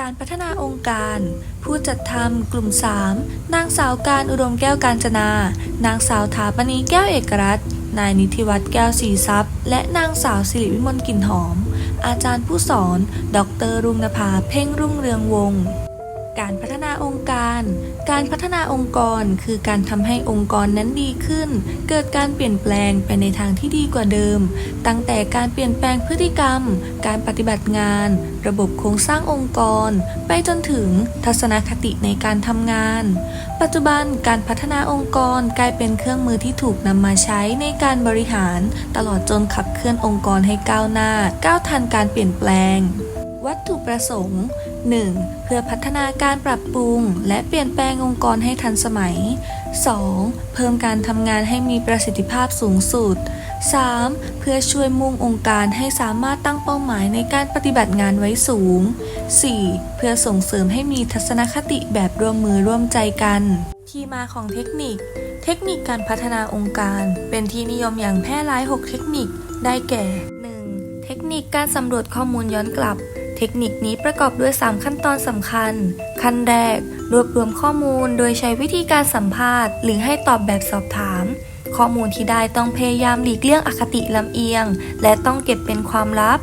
การพัฒนาองค์การ ผู้จัดทำกลุ่ม 3 นางสาวการอุดมแก้วการจนา นางสาวถาปณีแก้วเอกรัตน์นายนิติวัฒน์แก้วสีทรัพย์ และนางสาวสิริวิมลกลิ่นหอม อาจารย์ผู้สอน ดร รุ่งนภาเพ่งรุ่งเรืองวงศ์ การพัฒนาองค์การ การพัฒนาองค์กรคือการทำให้องค์กรนั้นดีขึ้น เกิดการเปลี่ยนแปลงไปในทางที่ดีกว่าเดิม ตั้งแต่การเปลี่ยนแปลงพฤติกรรม การปฏิบัติงาน ระบบโครงสร้างองค์กร ไปจนถึงทัศนคติในการทำงาน ปัจจุบันการพัฒนาองค์กรกลายเป็นเครื่องมือที่ถูกนำมาใช้ในการบริหาร ตลอดจนขับเคลื่อนองค์กรให้ก้าวหน้า ก้าวทันการเปลี่ยนแปลง วัตถุประสงค์ 1. เพื่อพัฒนาการปรับปรุง และเปลี่ยนแปลงองค์กรให้ทันสมัย 2. เพิ่มการทำงานให้มีประสิทธิภาพสูงสุด 3. เพื่อช่วยมุ่งองค์การให้สามารถตั้งเป้าหมายในการปฏิบัติงานไว้สูง 4. เพื่อส่งเสริมให้มีทัศนคติแบบร่วมมือร่วมใจกัน ที่มาของเทคนิค เทคนิคการพัฒนาองค์การ เป็นที่นิยมอย่างแพร่หลาย 6 เทคนิค ได้แก่ 1. เทคนิคการสำรวจข้อมูลย้อนกลับ เทคนิคนี้ประกอบด้วย 3 ขั้นตอนสำคัญ ขั้นแรก รวบรวมข้อมูลโดยใช้วิธีการสัมภาษณ์ หรือให้ตอบแบบสอบถาม ข้อมูลที่ได้ต้องพยายามหลีกเลี่ยงอคติลำเอียง และต้องเก็บเป็นความลับ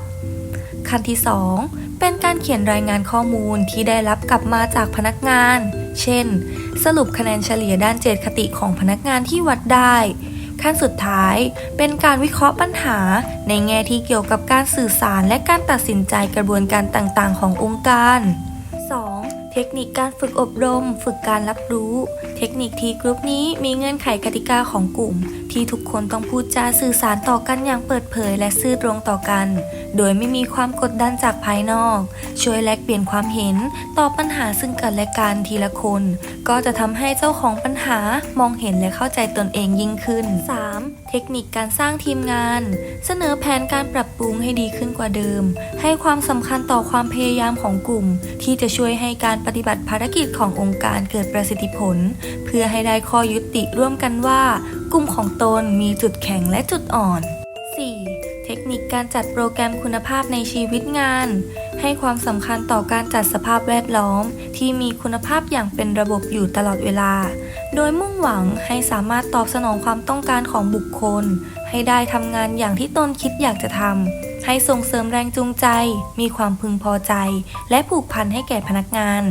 ขั้นที่ 2 เป็นการเขียนรายงานข้อมูลที่ได้รับกลับมาจากพนักงาน เช่น สรุปคะแนนเฉลี่ยด้านเจตคติของพนักงานที่วัดได้ ขั้นสุดท้าย เป็นการวิเคราะห์ปัญหา ในแง่ที่เกี่ยวกับการสื่อสารและการตัดสินใจกระบวนการต่างๆ ขององค์การ 2. เทคนิคการฝึกอบรม ฝึกการรับรู้ เทคนิคทีกรุ๊ปนี้มีเงื่อนไขกติกาของกลุ่ม ที่ทุกคนต้องพูดจาสื่อสารต่อกันอย่างเปิดเผย และซื่อตรงต่อกัน โดยไม่มีความกดดันจากภายนอก ช่วยแลกเปลี่ยนความเห็นต่อปัญหาซึ่งกันและกันทีละคน ก็จะทำให้เจ้าของปัญหามองเห็นและเข้าใจตนเองยิ่งขึ้น 3. เทคนิคการสร้างทีมงาน เสนอแผนการปรับปรุงให้ดีขึ้นกว่าเดิม ให้ความสำคัญต่อความพยายามของกลุ่ม ที่จะช่วยให้การปฏิบัติภารกิจขององค์การเกิดประสิทธิผล เพื่อให้ได้ข้อยุติร่วมกันว่า กลุ่มของตนมีจุดแข็งและจุดอ่อน นิคการจัดโปรแกรมคุณภาพในชีวิตงาน ให้ความสำคัญต่อการจัดสภาพแวดล้อม ที่มีคุณภาพอย่างเป็นระบบอยู่ตลอดเวลา โดยมุ่งหวังให้สามารถตอบสนองความต้องการของบุคคล ให้ได้ทำงานอย่างที่ตนคิดอยากจะทำให้ส่งเสริมแรงจูงใจ มีความพึงพอใจ และผูกพันให้แก่พนักงาน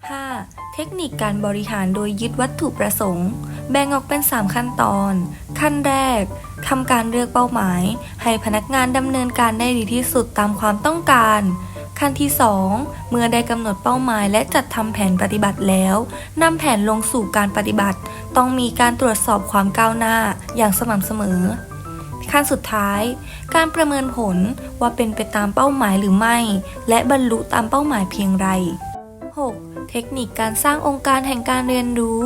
5. เทคนิคการบริหารโดยยึดวัตถุประสงค์ แบ่งออกเป็น 3 ขั้นตอน ขั้นแรก ทำการเลือกเป้าหมาย ให้พนักงานดำเนินการได้ดีที่สุดตามความต้องการ ขั้นที่ 2 เมื่อได้กำหนดเป้าหมายและจัดทำแผนปฏิบัติแล้วนำแผนลงสู่การปฏิบัติ ต้องมีการตรวจสอบความก้าวหน้าอย่างสม่ำเสมอ ขั้นสุดท้าย การประเมินผลว่าเป็นไปตามเป้าหมายหรือไม่ และบรรลุตามเป้าหมายเพียงไร 6. เทคนิคการสร้างองค์การแห่งการเรียนรู้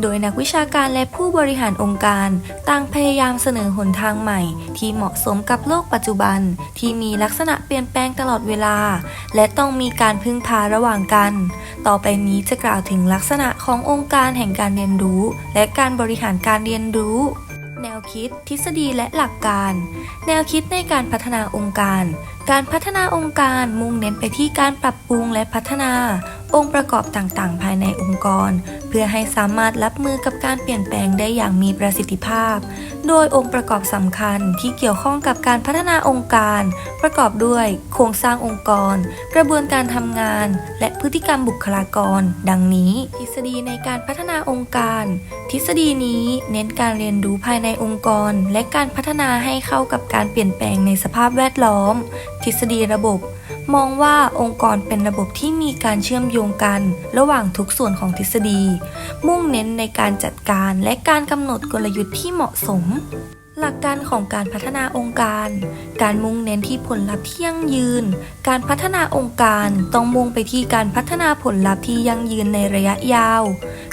โดยนักวิชาการและผู้บริหารองค์การต่างพยายามเสนอหนทางใหม่ ที่เหมาะสมกับโลกปัจจุบัน ที่มีลักษณะเปลี่ยนแปลงตลอดเวลา และต้องมีการพึ่งพาระหว่างกัน ต่อไปนี้จะกล่าวถึงลักษณะขององค์การแห่งการเรียนรู้ และการบริหารการเรียนรู้แนวคิด ทฤษฎีและหลักการ แนวคิดในการพัฒนาองค์การ การพัฒนาองค์การมุ่งเน้นไปที่การปรับปรุงและพัฒนา องค์ประกอบต่างๆ ภายในองค์กร เพื่อให้สามารถรับมือกับการเปลี่ยนแปลงได้อย่างมีประสิทธิภาพ โดยองค์ประกอบสำคัญที่เกี่ยวข้องกับการพัฒนาองค์การ ประกอบด้วยโครงสร้างองค์กร กระบวนการทำงาน และพฤติกรรมบุคลากร ดังนี้ ทฤษฎีในการพัฒนาองค์การ ทฤษฎีนี้เน้นการเรียนรู้ภายในองค์กร และการพัฒนาให้เข้ากับการเปลี่ยนแปลงในสภาพแวดล้อม ทฤษฎีระบบ มองว่าองค์กรเป็นระบบที่มีการเชื่อมโยงกัน ระหว่างทุกส่วนของทฤษฎี มุ่งเน้นในการจัดการและการกำหนดกลยุทธ์ที่เหมาะสม หลักการของการพัฒนาองค์การ การมุ่งเน้นที่ผลลัพธ์ที่ยั่งยืน การพัฒนาองค์การต้องมุ่งไปที่การพัฒนาผลลัพธ์ที่ยั่งยืนในระยะยาว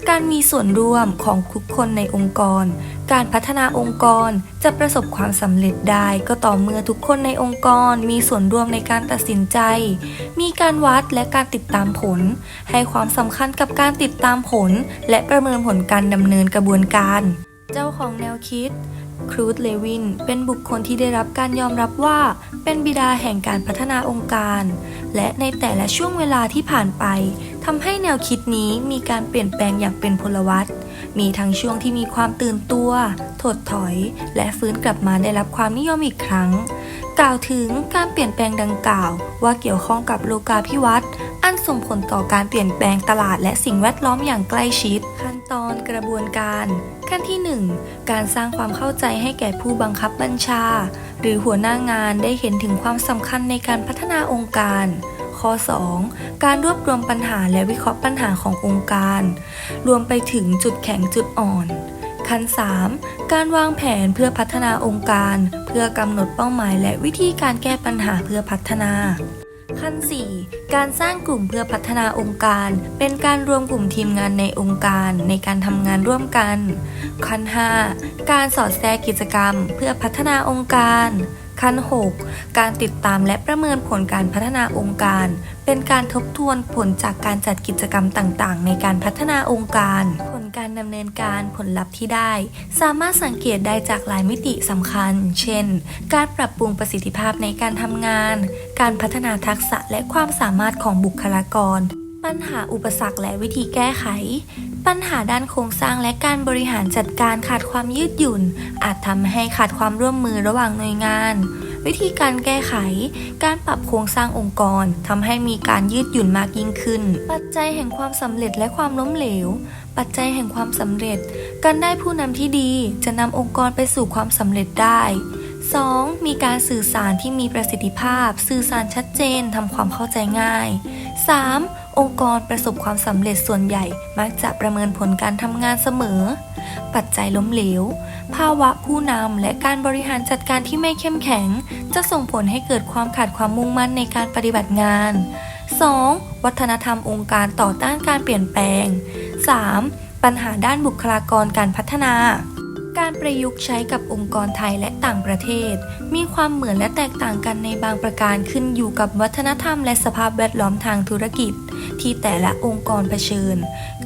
การมีส่วนร่วมของทุกคนในองค์กร การพัฒนาองค์กรจะประสบความสำเร็จได้ก็ต่อเมื่อทุกคนในองค์กรมีส่วนร่วมในการตัดสินใจ มีการวัดและการติดตามผล ให้ความสำคัญกับการติดตามผล และประเมินผลการดำเนินกระบวนการ เจ้าของแนวคิดครูดเลวินเป็นบุคคลที่ได้รับการยอมรับว่า เป็นบิดาแห่งการพัฒนาองค์การ และในแต่ละช่วงเวลาที่ผ่านไป ทำให้แนวคิดนี้มีการเปลี่ยนแปลงอย่างเป็นพลวัตมีทั้งช่วงที่มีความตื่นตัว ถดถอย และฟื้นกลับมาได้รับความนิยมอีกครั้ง กล่าวถึงการเปลี่ยนแปลงดังกล่าว ว่าเกี่ยวข้องกับโลกาภิวัตน์อันส่งผลต่อการเปลี่ยนแปลงตลาดและสิ่งแวดล้อมอย่างใกล้ชิด ขั้นตอนกระบวนการขั้นที่ 1 การสร้างความเข้าใจให้แก่ผู้บังคับบัญชา หรือหัวหน้างานได้เห็นถึงความสำคัญในการพัฒนาองค์การ ข้อ 2 การรวบรวมปัญหาและวิเคราะห์ปัญหาขององค์การ รวมไปถึงจุดแข็งจุดอ่อนขั้น 3 การวางแผนเพื่อพัฒนาองค์การ เพื่อกำหนดเป้าหมายและวิธีการแก้ปัญหาเพื่อพัฒนา ขั้น 4 การสร้างกลุ่มเพื่อพัฒนาองค์การ เป็นการรวมกลุ่มทีมงานในองค์การในการทำงานร่วมกัน ขั้น 5 การสอดแทรกกิจกรรม เพื่อพัฒนาองค์การ ขั้น 6 การติดตามและประเมินผลการพัฒนาองค์การ เป็นการทบทวนผลจากการจัดกิจกรรมต่างๆ ในการพัฒนาองค์การ ผลการดำเนินการผลลัพธ์ที่ได้ สามารถสังเกตได้จากหลายมิติสำคัญ เช่น การปรับปรุงประสิทธิภาพในการทำงาน การพัฒนาทักษะและความสามารถของบุคลากร ปัญหาอุปสรรคและวิธีแก้ไข ปัญหาด้านโครงสร้างและการบริหารจัดการขาดความยืดหยุ่น อาจทำให้ขาดความร่วมมือระหว่างหน่วยงาน วิธีการแก้ไข การปรับโครงสร้างองค์กรทำให้มีการยืดหยุ่นมากยิ่งขึ้น ปัจจัยแห่งความสำเร็จและความล้มเหลว ปัจจัยแห่งความสำเร็จ การได้ผู้นำที่ดีจะนำองค์กรไปสู่ความสำเร็จได้ 2. มีการสื่อสารที่มีประสิทธิภาพ สื่อสารชัดเจนทำความเข้าใจง่าย 3. องค์กรประสบความสำเร็จส่วนใหญ่มักจะประเมินผลการทำงานเสมอ ปัจจัยล้มเหลว ภาวะผู้นำและการบริหารจัดการที่ไม่เข้มแข็ง จะส่งผลให้เกิดความขาดความมุ่งมั่นในการปฏิบัติงาน 2. วัฒนธรรมองค์การต่อต้านการเปลี่ยนแปลง 3. ปัญหาด้านบุคลากรการพัฒนา การประยุกต์ใช้กับองค์กรไทยและต่างประเทศ มีความเหมือนและแตกต่างกันในบางประการขึ้นอยู่กับวัฒนธรรมและสภาพแวดล้อมทางธุรกิจ ที่แต่ละองค์กรเผชิญ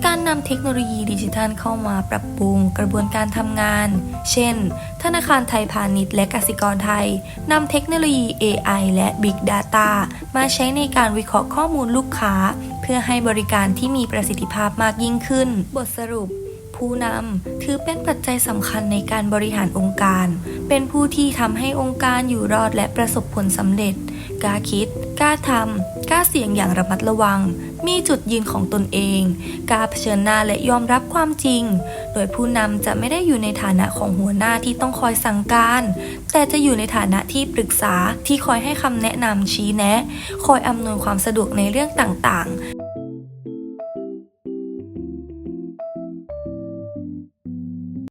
การนำเทคโนโลยีดิจิทัลเข้ามาปรับปรุงกระบวนการทำงาน เช่น ธนาคารไทยพาณิชย์และกสิกรไทยนำเทคโนโลยี AI และ Big Data มาใช้ในการวิเคราะห์ข้อมูลลูกค้า เพื่อให้บริการที่มีประสิทธิภาพมากยิ่งขึ้น บทสรุป ผู้นำถือเป็นปัจจัยสำคัญในการบริหารองค์การ เป็นผู้ที่ทำให้องค์การอยู่รอดและประสบผลสำเร็จ กล้าคิด กล้าทำ กล้าเสี่ยงอย่างระมัดระวัง มีจุดยืนของตนเอง กล้าเผชิญหน้าและยอมรับความจริง โดยผู้นำจะไม่ได้อยู่ในฐานะของหัวหน้าที่ต้องคอยสั่งการ แต่จะอยู่ในฐานะที่ปรึกษาที่คอยให้คำแนะนำชี้แนะ คอยอำนวยความสะดวกในเรื่องต่างๆ